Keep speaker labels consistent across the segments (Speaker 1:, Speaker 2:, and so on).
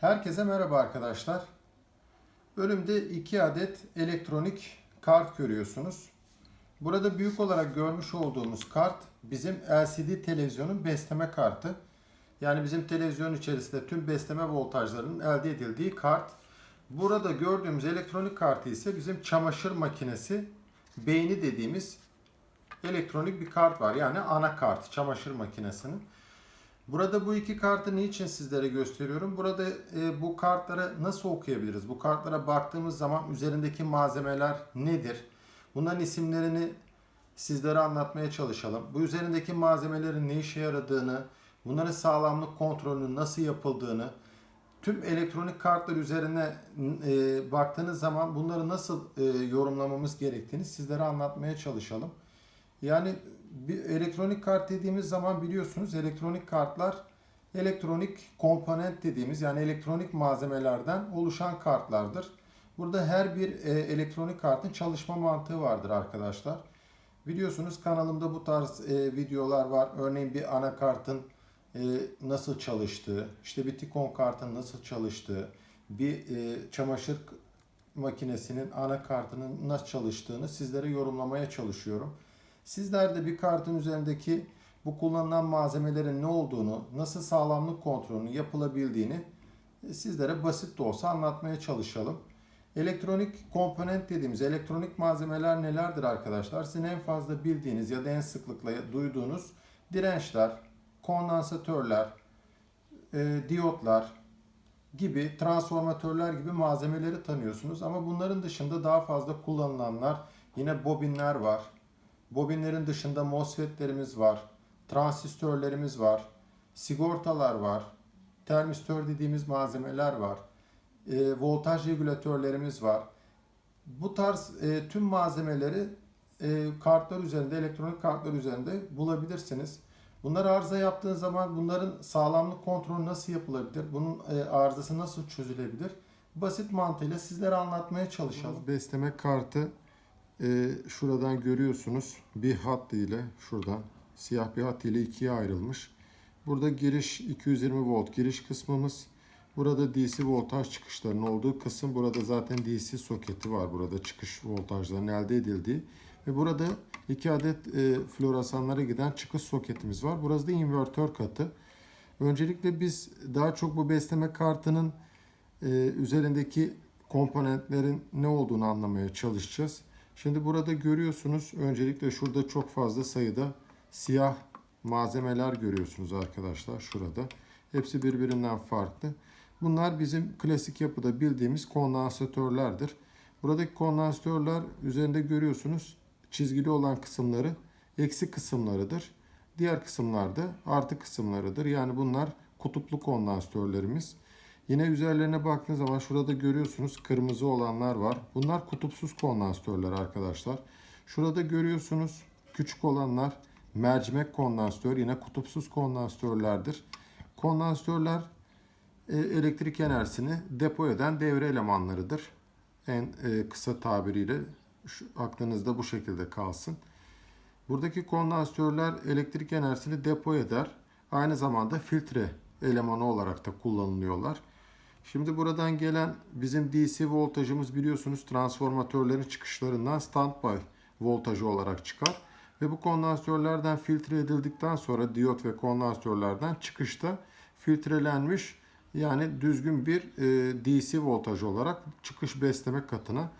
Speaker 1: Herkese merhaba arkadaşlar. Önümde iki adet elektronik kart görüyorsunuz. Burada büyük olarak görmüş olduğumuz kart bizim LCD televizyonun besleme kartı. Yani bizim televizyon içerisinde tüm besleme voltajlarının elde edildiği kart. Burada gördüğümüz elektronik kartı ise bizim çamaşır makinesi beyni dediğimiz elektronik bir kart var. Yani anakart çamaşır makinesinin. Burada bu iki kartı niçin sizlere gösteriyorum? Burada e, bu kartları nasıl okuyabiliriz? Bu kartlara baktığımız zaman üzerindeki malzemeler nedir? Bunların isimlerini sizlere anlatmaya çalışalım. Bu üzerindeki malzemelerin ne işe yaradığını, bunların sağlamlık kontrolünün nasıl yapıldığını, tüm elektronik kartlar üzerine e, baktığınız zaman bunları nasıl e, yorumlamamız gerektiğini sizlere anlatmaya çalışalım. Yani bir elektronik kart dediğimiz zaman biliyorsunuz elektronik kartlar elektronik komponent dediğimiz yani elektronik malzemelerden oluşan kartlardır. Burada her bir e, elektronik kartın çalışma mantığı vardır arkadaşlar. Biliyorsunuz kanalımda bu tarz e, videolar var. Örneğin bir anakartın e, nasıl çalıştığı, işte bir Tikon kartın nasıl çalıştığı, bir e, çamaşır makinesinin anakartının nasıl çalıştığını sizlere yorumlamaya çalışıyorum. Sizler de bir kartın üzerindeki bu kullanılan malzemelerin ne olduğunu, nasıl sağlamlık kontrolünün yapılabildiğini e, sizlere basit de olsa anlatmaya çalışalım. Elektronik komponent dediğimiz elektronik malzemeler nelerdir arkadaşlar? Sizin en fazla bildiğiniz ya da en sıklıkla duyduğunuz dirençler, kondansatörler, e, diyotlar gibi transformatörler gibi malzemeleri tanıyorsunuz. Ama bunların dışında daha fazla kullanılanlar yine bobinler var. Bobinlerin dışında MOSFET'lerimiz var. Transistörlerimiz var. Sigortalar var. Termistör dediğimiz malzemeler var. E, voltaj regülatörlerimiz var. Bu tarz e, tüm malzemeleri e, kartlar üzerinde, elektronik kartlar üzerinde bulabilirsiniz. Bunlar arıza yaptığın zaman bunların sağlamlık kontrolü nasıl yapılabilir? Bunun e, arızası nasıl çözülebilir? Basit mantığıyla sizlere anlatmaya çalışalım. Besleme kartı e, şuradan görüyorsunuz bir hat ile şuradan siyah bir hat ile ikiye ayrılmış. Burada giriş 220 volt giriş kısmımız. Burada DC voltaj çıkışlarının olduğu kısım. Burada zaten DC soketi var. Burada çıkış voltajlarının elde edildiği. Ve burada iki adet e, floresanlara giden çıkış soketimiz var. Burası da invertör katı. Öncelikle biz daha çok bu besleme kartının e, üzerindeki komponentlerin ne olduğunu anlamaya çalışacağız. Şimdi burada görüyorsunuz öncelikle şurada çok fazla sayıda siyah malzemeler görüyorsunuz arkadaşlar şurada. Hepsi birbirinden farklı. Bunlar bizim klasik yapıda bildiğimiz kondansatörlerdir. Buradaki kondansatörler üzerinde görüyorsunuz çizgili olan kısımları eksi kısımlarıdır. Diğer kısımlar da artı kısımlarıdır. Yani bunlar kutuplu kondansatörlerimiz. Yine üzerlerine baktığınız zaman şurada görüyorsunuz kırmızı olanlar var. Bunlar kutupsuz kondansatörler arkadaşlar. Şurada görüyorsunuz küçük olanlar mercimek kondansatör yine kutupsuz kondansatörlerdir. Kondansatörler e, elektrik enerjisini depo eden devre elemanlarıdır. En e, kısa tabiriyle şu, aklınızda bu şekilde kalsın. Buradaki kondansatörler elektrik enerjisini depo eder. Aynı zamanda filtre elemanı olarak da kullanılıyorlar. Şimdi buradan gelen bizim DC voltajımız biliyorsunuz transformatörlerin çıkışlarından standby voltajı olarak çıkar. Ve bu kondansatörlerden filtre edildikten sonra diyot ve kondansatörlerden çıkışta filtrelenmiş yani düzgün bir e, DC voltaj olarak çıkış besleme katına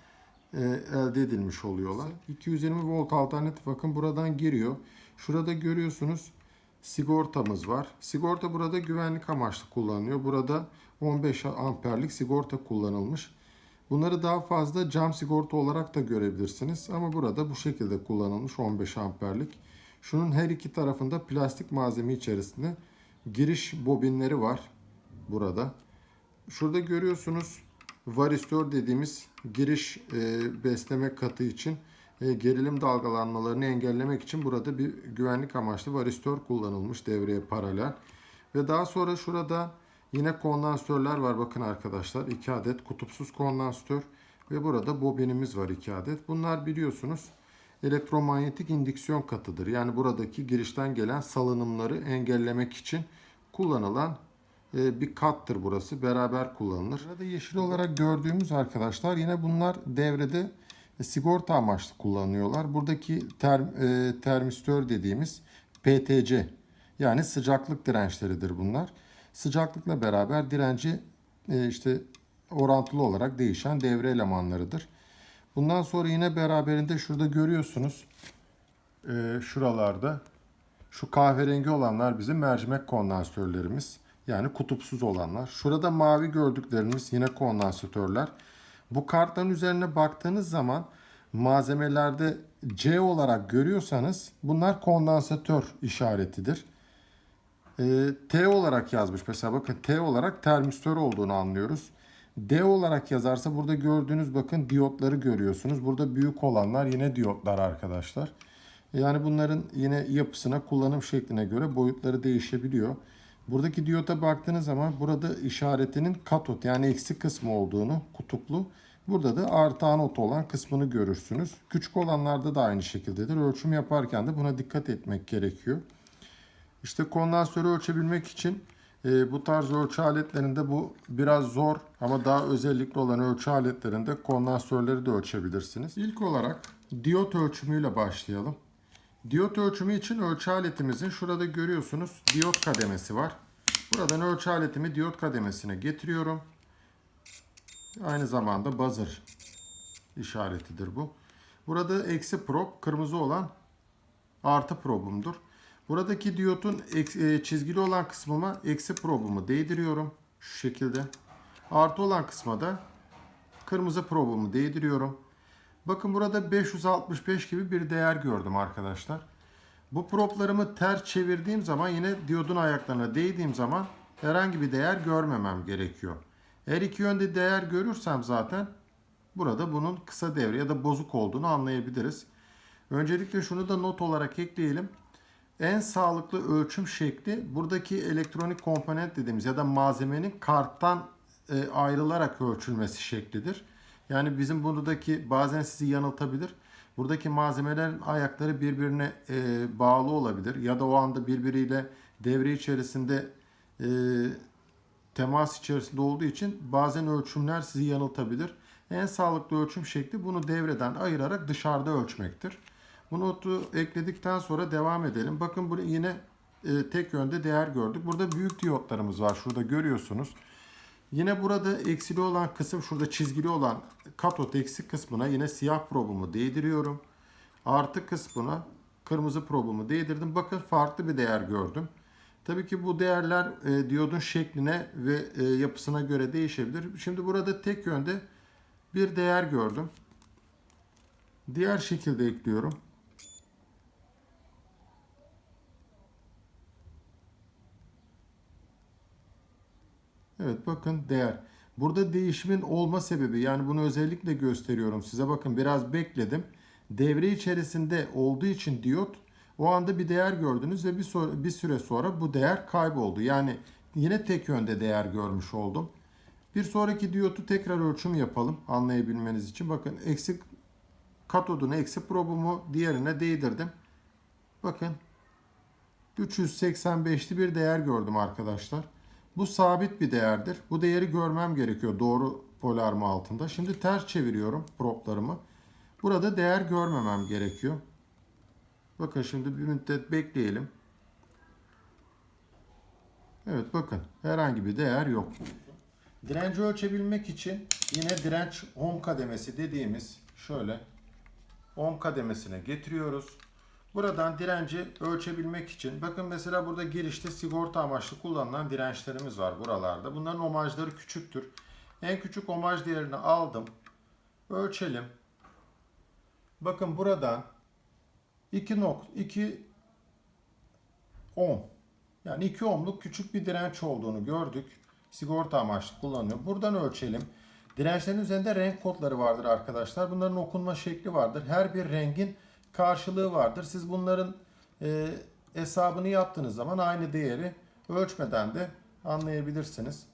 Speaker 1: e, elde edilmiş oluyorlar. 220 volt alternatif bakın buradan giriyor. Şurada görüyorsunuz sigortamız var. Sigorta burada güvenlik amaçlı kullanılıyor. Burada 15 amperlik sigorta kullanılmış. Bunları daha fazla cam sigorta olarak da görebilirsiniz. Ama burada bu şekilde kullanılmış 15 amperlik. Şunun her iki tarafında plastik malzeme içerisinde giriş bobinleri var burada. Şurada görüyorsunuz varistör dediğimiz giriş e, besleme katı için gerilim dalgalanmalarını engellemek için burada bir güvenlik amaçlı varistör kullanılmış devreye paralel. Ve daha sonra şurada yine kondansatörler var bakın arkadaşlar. 2 adet kutupsuz kondansatör ve burada bobinimiz var 2 adet. Bunlar biliyorsunuz elektromanyetik indüksiyon katıdır. Yani buradaki girişten gelen salınımları engellemek için kullanılan e, bir kattır burası. Beraber kullanılır. Burada yeşil olarak gördüğümüz arkadaşlar yine bunlar devrede sigorta amaçlı kullanıyorlar. Buradaki ter, e, termistör dediğimiz PTC yani sıcaklık dirençleridir bunlar. Sıcaklıkla beraber direnci e, işte orantılı olarak değişen devre elemanlarıdır. Bundan sonra yine beraberinde şurada görüyorsunuz e, şuralarda şu kahverengi olanlar bizim mercimek kondansatörlerimiz. Yani kutupsuz olanlar. Şurada mavi gördüklerimiz yine kondansatörler. Bu kartların üzerine baktığınız zaman malzemelerde C olarak görüyorsanız bunlar kondansatör işaretidir. Ee, T olarak yazmış mesela bakın T olarak termistör olduğunu anlıyoruz. D olarak yazarsa burada gördüğünüz bakın diyotları görüyorsunuz. Burada büyük olanlar yine diyotlar arkadaşlar. Yani bunların yine yapısına, kullanım şekline göre boyutları değişebiliyor. Buradaki diyota baktığınız zaman burada işaretinin katot yani eksi kısmı olduğunu kutuplu. Burada da artı anot olan kısmını görürsünüz. Küçük olanlarda da aynı şekildedir. Ölçüm yaparken de buna dikkat etmek gerekiyor. İşte kondansörü ölçebilmek için e, bu tarz ölçü aletlerinde bu biraz zor ama daha özellikli olan ölçü aletlerinde kondansörleri de ölçebilirsiniz. İlk olarak diyot ölçümüyle başlayalım. Diyot ölçümü için ölçü aletimizin şurada görüyorsunuz diyot kademesi var. Buradan ölçü aletimi diyot kademesine getiriyorum. Aynı zamanda buzzer işaretidir bu. Burada eksi prob kırmızı olan artı probumdur. Buradaki diyotun e, çizgili olan kısmıma eksi probumu değdiriyorum. Şu şekilde. Artı olan kısma da kırmızı probumu değdiriyorum. Bakın burada 565 gibi bir değer gördüm arkadaşlar. Bu proplarımı ters çevirdiğim zaman yine diyodun ayaklarına değdiğim zaman herhangi bir değer görmemem gerekiyor. Eğer iki yönde değer görürsem zaten burada bunun kısa devre ya da bozuk olduğunu anlayabiliriz. Öncelikle şunu da not olarak ekleyelim. En sağlıklı ölçüm şekli buradaki elektronik komponent dediğimiz ya da malzemenin karttan e, ayrılarak ölçülmesi şeklidir. Yani bizim buradaki bazen sizi yanıltabilir. Buradaki malzemelerin ayakları birbirine e, bağlı olabilir ya da o anda birbiriyle devre içerisinde e, temas içerisinde olduğu için bazen ölçümler sizi yanıltabilir. En sağlıklı ölçüm şekli bunu devreden ayırarak dışarıda ölçmektir. Bu notu ekledikten sonra devam edelim. Bakın burada yine e, tek yönde değer gördük. Burada büyük diyotlarımız var. Şurada görüyorsunuz. Yine burada eksili olan kısım şurada çizgili olan katot eksik kısmına yine siyah probumu değdiriyorum. Artı kısmına kırmızı probumu değdirdim. Bakın farklı bir değer gördüm. Tabii ki bu değerler e, diyodun şekline ve e, yapısına göre değişebilir. Şimdi burada tek yönde bir değer gördüm. Diğer şekilde ekliyorum. Evet bakın değer. Burada değişimin olma sebebi yani bunu özellikle gösteriyorum size. Bakın biraz bekledim. Devre içerisinde olduğu için diyot o anda bir değer gördünüz ve bir, so- bir süre sonra bu değer kayboldu. Yani yine tek yönde değer görmüş oldum. Bir sonraki diyotu tekrar ölçüm yapalım anlayabilmeniz için. Bakın eksik katodunu eksi probumu diğerine değdirdim. Bakın 385'li bir değer gördüm arkadaşlar. Bu sabit bir değerdir. Bu değeri görmem gerekiyor doğru polarma altında. Şimdi ters çeviriyorum proplarımı. Burada değer görmemem gerekiyor. Bakın şimdi bir müddet bekleyelim. Evet bakın herhangi bir değer yok. Direnci ölçebilmek için yine direnç ohm kademesi dediğimiz şöyle ohm kademesine getiriyoruz. Buradan direnci ölçebilmek için bakın mesela burada girişte sigorta amaçlı kullanılan dirençlerimiz var buralarda. Bunların omajları küçüktür. En küçük omaj değerini aldım. Ölçelim. Bakın buradan 2.2 ohm yani 2 ohmluk küçük bir direnç olduğunu gördük. Sigorta amaçlı kullanılıyor. Buradan ölçelim. Dirençlerin üzerinde renk kodları vardır arkadaşlar. Bunların okunma şekli vardır. Her bir rengin karşılığı vardır. Siz bunların e, hesabını yaptığınız zaman aynı değeri ölçmeden de anlayabilirsiniz.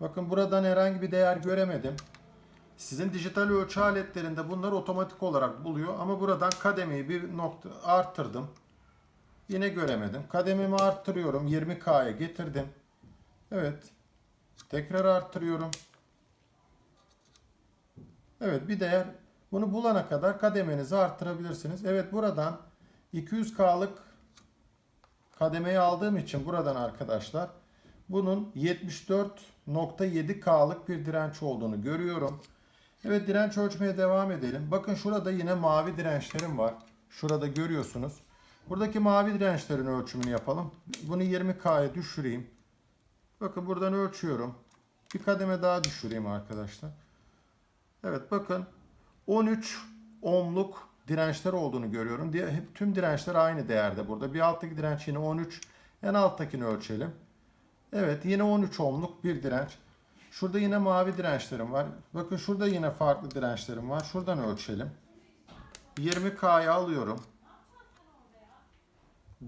Speaker 1: Bakın buradan herhangi bir değer göremedim. Sizin dijital ölçü aletlerinde bunları otomatik olarak buluyor ama buradan kademeyi bir nokta arttırdım. Yine göremedim. Kadememi arttırıyorum. 20K'ya getirdim. Evet. Tekrar arttırıyorum. Evet bir değer bunu bulana kadar kademenizi arttırabilirsiniz. Evet buradan 200K'lık kademeyi aldığım için buradan arkadaşlar bunun 74.7K'lık bir direnç olduğunu görüyorum. Evet direnç ölçmeye devam edelim. Bakın şurada yine mavi dirençlerim var. Şurada görüyorsunuz. Buradaki mavi dirençlerin ölçümünü yapalım. Bunu 20K'ya düşüreyim. Bakın buradan ölçüyorum. Bir kademe daha düşüreyim arkadaşlar. Evet bakın 13 ohmluk dirençler olduğunu görüyorum. Hep tüm dirençler aynı değerde burada. Bir alttaki direnç yine 13. En alttakini ölçelim. Evet yine 13 ohmluk bir direnç. Şurada yine mavi dirençlerim var. Bakın şurada yine farklı dirençlerim var. Şuradan ölçelim. 20K'ya alıyorum.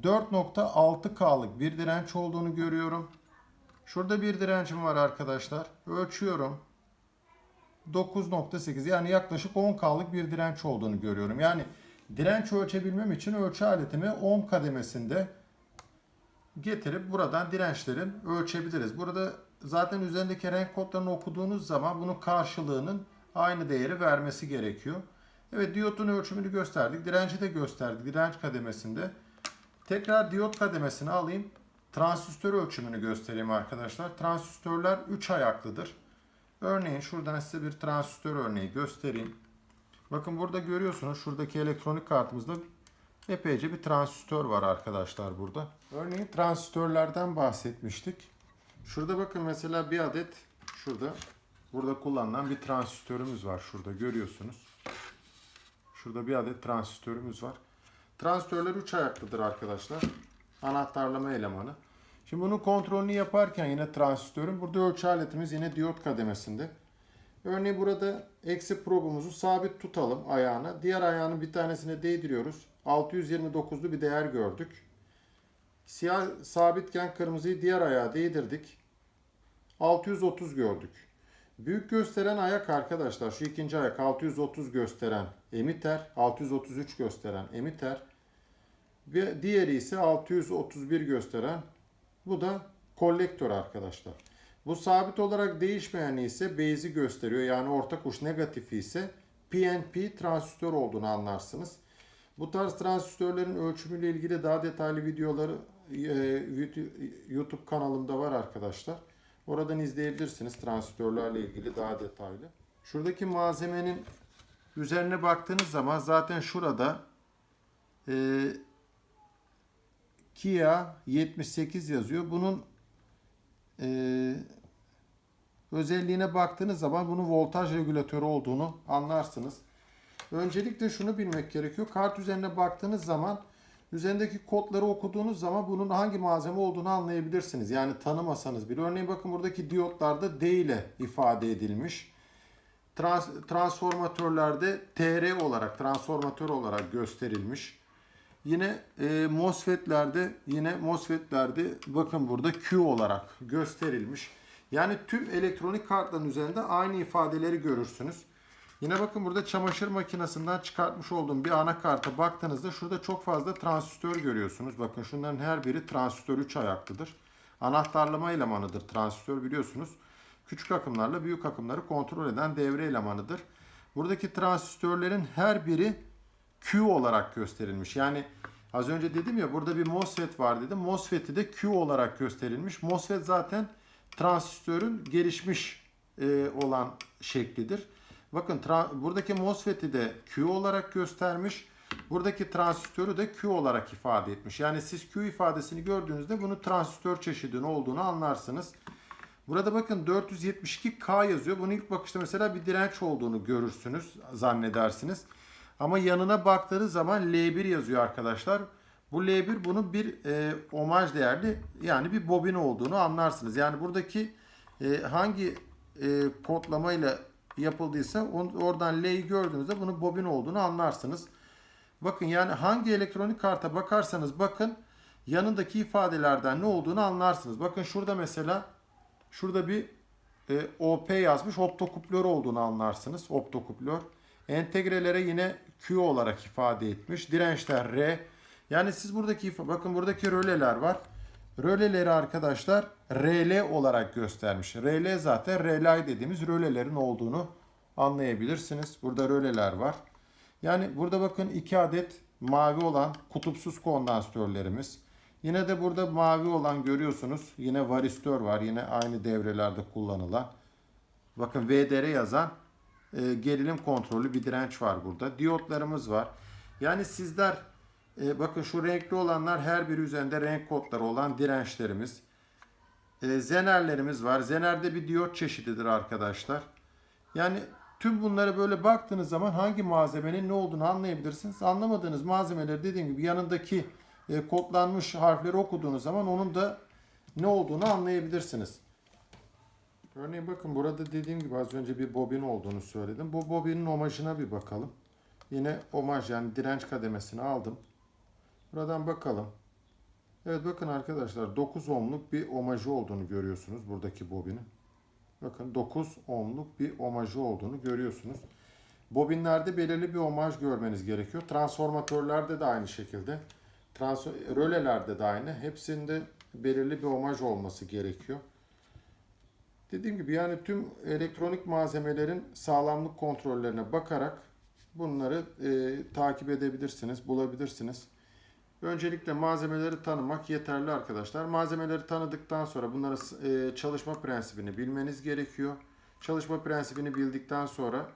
Speaker 1: 4.6K'lık bir direnç olduğunu görüyorum. Şurada bir direncim var arkadaşlar. Ölçüyorum. 9.8 yani yaklaşık 10K'lık bir direnç olduğunu görüyorum. Yani direnç ölçebilmem için ölçü aletimi ohm kademesinde getirip buradan dirençlerin ölçebiliriz. Burada zaten üzerindeki renk kodlarını okuduğunuz zaman bunun karşılığının aynı değeri vermesi gerekiyor. Evet diyotun ölçümünü gösterdik. Direnci de gösterdik direnç kademesinde. Tekrar diyot kademesini alayım. Transistör ölçümünü göstereyim arkadaşlar. Transistörler 3 ayaklıdır. Örneğin şuradan size bir transistör örneği göstereyim. Bakın burada görüyorsunuz şuradaki elektronik kartımızda epeyce bir transistör var arkadaşlar burada. Örneğin transistörlerden bahsetmiştik. Şurada bakın mesela bir adet şurada burada kullanılan bir transistörümüz var şurada görüyorsunuz. Şurada bir adet transistörümüz var. Transistörler 3 ayaklıdır arkadaşlar. Anahtarlama elemanı. Şimdi bunun kontrolünü yaparken yine transistörün burada ölçü aletimiz yine diyot kademesinde. Örneğin burada eksi probumuzu sabit tutalım ayağına. Diğer ayağının bir tanesine değdiriyoruz. 629'lu bir değer gördük. Siyah sabitken kırmızıyı diğer ayağa değdirdik. 630 gördük. Büyük gösteren ayak arkadaşlar şu ikinci ayak 630 gösteren emiter, 633 gösteren emiter ve diğeri ise 631 gösteren bu da kolektör arkadaşlar. Bu sabit olarak değişmeyen ise base'i gösteriyor. Yani ortak uç negatifi ise PNP transistör olduğunu anlarsınız. Bu tarz transistörlerin ölçümüyle ilgili daha detaylı videoları e, YouTube kanalımda var arkadaşlar. Oradan izleyebilirsiniz transistörlerle ilgili daha detaylı. Şuradaki malzemenin üzerine baktığınız zaman zaten şurada e, Kia 78 yazıyor. Bunun e, özelliğine baktığınız zaman bunun voltaj regülatörü olduğunu anlarsınız. Öncelikle şunu bilmek gerekiyor. Kart üzerine baktığınız zaman üzerindeki kodları okuduğunuz zaman bunun hangi malzeme olduğunu anlayabilirsiniz. Yani tanımasanız bile. Örneğin bakın buradaki diyotlarda D ile ifade edilmiş. Trans, transformatörlerde TR olarak, transformatör olarak gösterilmiş. Yine e, MOSFET'lerde yine MOSFET'lerde bakın burada Q olarak gösterilmiş. Yani tüm elektronik kartların üzerinde aynı ifadeleri görürsünüz. Yine bakın burada çamaşır makinesinden çıkartmış olduğum bir anakarta baktığınızda şurada çok fazla transistör görüyorsunuz. Bakın şunların her biri transistör 3 ayaklıdır. Anahtarlama elemanıdır transistör biliyorsunuz. Küçük akımlarla büyük akımları kontrol eden devre elemanıdır. Buradaki transistörlerin her biri Q olarak gösterilmiş. Yani az önce dedim ya burada bir MOSFET var dedim. MOSFET'i de Q olarak gösterilmiş. MOSFET zaten transistörün gelişmiş e, olan şeklidir. Bakın buradaki MOSFET'i de Q olarak göstermiş. Buradaki transistörü de Q olarak ifade etmiş. Yani siz Q ifadesini gördüğünüzde bunu transistör çeşidinin olduğunu anlarsınız. Burada bakın 472K yazıyor. Bunu ilk bakışta mesela bir direnç olduğunu görürsünüz, zannedersiniz. Ama yanına baktığınız zaman L1 yazıyor arkadaşlar. Bu L1 bunun bir e, omaj değerli yani bir bobin olduğunu anlarsınız. Yani buradaki e, hangi e, kodlamayla yapıldıysa on, oradan L'yi gördüğünüzde bunun bobin olduğunu anlarsınız. Bakın yani hangi elektronik karta bakarsanız bakın yanındaki ifadelerden ne olduğunu anlarsınız. Bakın şurada mesela şurada bir e, OP yazmış optokuplör olduğunu anlarsınız. Optokuplör. Entegrelere yine Q olarak ifade etmiş. Dirençler R. Yani siz buradaki bakın buradaki röleler var. Röleleri arkadaşlar RL olarak göstermiş. RL zaten relay dediğimiz rölelerin olduğunu anlayabilirsiniz. Burada röleler var. Yani burada bakın iki adet mavi olan kutupsuz kondansatörlerimiz. Yine de burada mavi olan görüyorsunuz. Yine varistör var. Yine aynı devrelerde kullanılan. Bakın VDR yazan e, gerilim kontrollü bir direnç var burada. Diyotlarımız var. Yani sizler e, bakın şu renkli olanlar her biri üzerinde renk kodları olan dirençlerimiz. E, zenerlerimiz var. Zener bir diyot çeşididir arkadaşlar. Yani tüm bunları böyle baktığınız zaman hangi malzemenin ne olduğunu anlayabilirsiniz. Anlamadığınız malzemeleri dediğim gibi yanındaki e, kodlanmış harfleri okuduğunuz zaman onun da ne olduğunu anlayabilirsiniz. Örneğin bakın burada dediğim gibi az önce bir bobin olduğunu söyledim. Bu bobinin omajına bir bakalım. Yine omaj yani direnç kademesini aldım. Buradan bakalım. Evet bakın arkadaşlar 9 ohmluk bir omajı olduğunu görüyorsunuz buradaki bobinin. Bakın 9 ohmluk bir omajı olduğunu görüyorsunuz. Bobinlerde belirli bir omaj görmeniz gerekiyor. Transformatörlerde de aynı şekilde. Trans rölelerde de aynı. Hepsinde belirli bir omaj olması gerekiyor. Dediğim gibi yani tüm elektronik malzemelerin sağlamlık kontrollerine bakarak bunları e, takip edebilirsiniz, bulabilirsiniz. Öncelikle malzemeleri tanımak yeterli arkadaşlar. Malzemeleri tanıdıktan sonra bunların e, çalışma prensibini bilmeniz gerekiyor. Çalışma prensibini bildikten sonra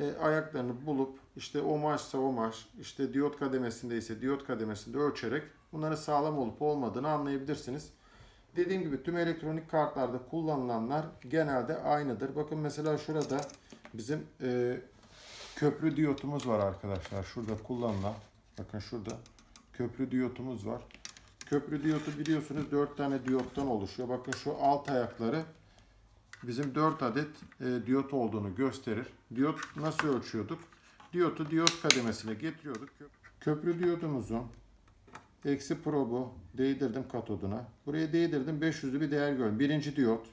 Speaker 1: e, ayaklarını bulup işte omajsa omaj, işte diyot kademesinde ise diyot kademesinde ölçerek bunların sağlam olup olmadığını anlayabilirsiniz. Dediğim gibi tüm elektronik kartlarda kullanılanlar genelde aynıdır. Bakın mesela şurada bizim e, köprü diyotumuz var arkadaşlar. Şurada kullanılan. Bakın şurada köprü diyotumuz var. Köprü diyotu biliyorsunuz 4 tane diyottan oluşuyor. Bakın şu alt ayakları bizim 4 adet e, diyot olduğunu gösterir. Diyot nasıl ölçüyorduk? Diyotu diyot kademesine getiriyorduk. Köprü diyotumuzun eksi probu değdirdim katoduna. Buraya değdirdim 500'lü bir değer gördüm. Birinci diyot.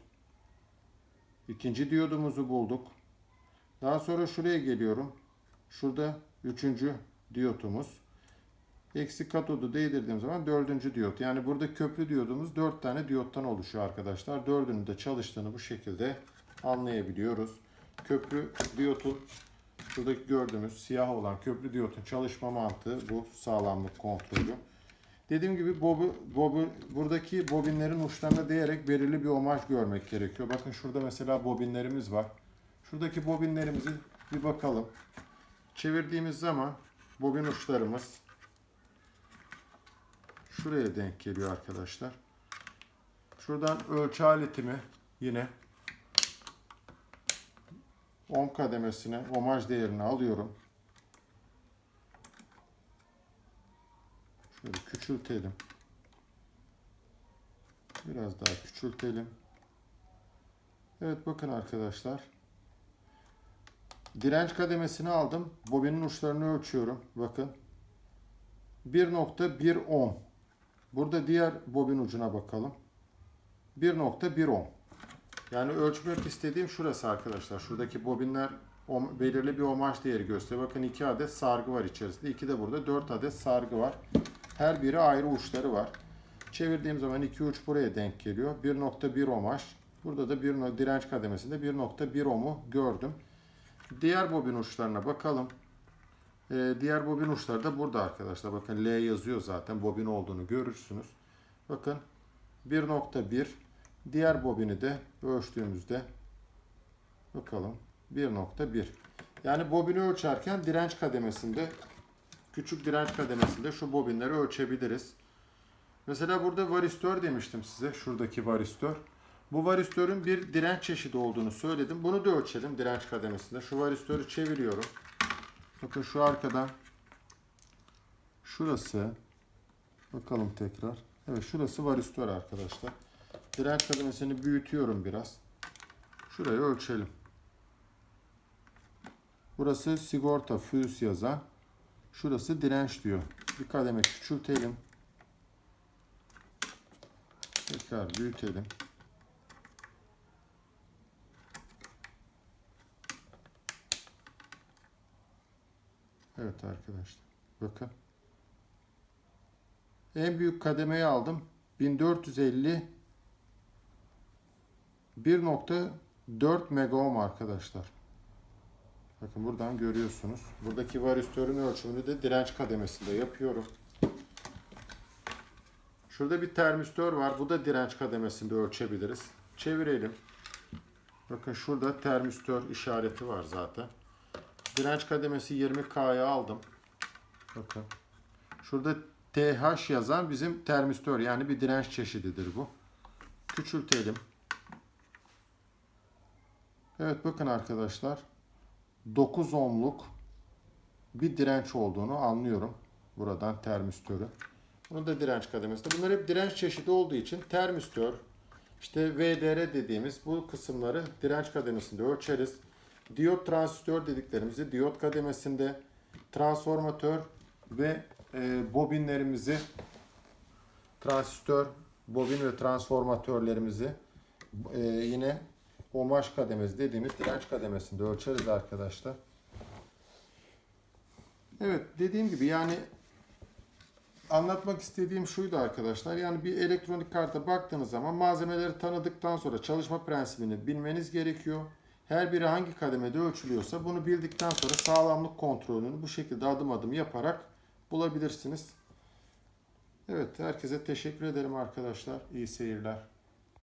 Speaker 1: İkinci diyodumuzu bulduk. Daha sonra şuraya geliyorum. Şurada üçüncü diyotumuz. Eksi katodu değdirdiğim zaman dördüncü diyot. Yani burada köprü diyodumuz dört tane diyottan oluşuyor arkadaşlar. Dördünün de çalıştığını bu şekilde anlayabiliyoruz. Köprü diyotun şuradaki gördüğümüz siyah olan köprü diyotun çalışma mantığı bu sağlamlık kontrolü. Dediğim gibi bobu, bobu, buradaki bobinlerin uçlarına değerek belirli bir omaj görmek gerekiyor. Bakın şurada mesela bobinlerimiz var. Şuradaki bobinlerimizi bir bakalım. Çevirdiğimiz zaman bobin uçlarımız şuraya denk geliyor arkadaşlar. Şuradan ölçü aletimi yine ohm kademesine omaj değerini alıyorum. Şöyle küçültelim. Biraz daha küçültelim. Evet bakın arkadaşlar. Direnç kademesini aldım. Bobinin uçlarını ölçüyorum. Bakın. 1.1 ohm. Burada diğer bobin ucuna bakalım. 1.1 ohm. Yani ölçmek istediğim şurası arkadaşlar. Şuradaki bobinler belirli bir omaj değeri gösteriyor. Bakın 2 adet sargı var içerisinde. 2 de burada 4 adet sargı var. Her biri ayrı uçları var. Çevirdiğim zaman iki uç buraya denk geliyor. 1.1 ohmaj. Burada da bir direnç kademesinde 1.1 ohmu gördüm. Diğer bobin uçlarına bakalım. Ee, diğer bobin uçları da burada arkadaşlar. Bakın L yazıyor zaten. Bobin olduğunu görürsünüz. Bakın 1.1 diğer bobini de ölçtüğümüzde bakalım 1.1 yani bobini ölçerken direnç kademesinde küçük direnç kademesinde şu bobinleri ölçebiliriz. Mesela burada varistör demiştim size. Şuradaki varistör. Bu varistörün bir direnç çeşidi olduğunu söyledim. Bunu da ölçelim direnç kademesinde. Şu varistörü çeviriyorum. Bakın şu arkadan şurası bakalım tekrar. Evet şurası varistör arkadaşlar. Direnç kademesini büyütüyorum biraz. Şurayı ölçelim. Burası sigorta fuse yazan. Şurası direnç diyor. Bir kademe küçültelim. Tekrar büyütelim. Evet arkadaşlar. Bakın. En büyük kademeyi aldım. 1450 1.4 megaohm arkadaşlar. Bakın buradan görüyorsunuz. Buradaki varistörün ölçümünü de direnç kademesinde yapıyorum. Şurada bir termistör var. Bu da direnç kademesinde ölçebiliriz. Çevirelim. Bakın şurada termistör işareti var zaten. Direnç kademesi 20K'ya aldım. Bakın. Şurada TH yazan bizim termistör yani bir direnç çeşididir bu. Küçültelim. Evet bakın arkadaşlar. 9 ohmluk bir direnç olduğunu anlıyorum. Buradan termistörü. Bunu da direnç kademesinde. Bunlar hep direnç çeşidi olduğu için termistör, işte VDR dediğimiz bu kısımları direnç kademesinde ölçeriz. Diyot transistör dediklerimizi diyot kademesinde, transformatör ve e, bobinlerimizi, transistör, bobin ve transformatörlerimizi e, yine omaj kademesi dediğimiz direnç kademesinde ölçeriz arkadaşlar. Evet dediğim gibi yani anlatmak istediğim şuydu arkadaşlar. Yani bir elektronik karta baktığınız zaman malzemeleri tanıdıktan sonra çalışma prensibini bilmeniz gerekiyor. Her biri hangi kademede ölçülüyorsa bunu bildikten sonra sağlamlık kontrolünü bu şekilde adım adım yaparak bulabilirsiniz. Evet herkese teşekkür ederim arkadaşlar. İyi seyirler.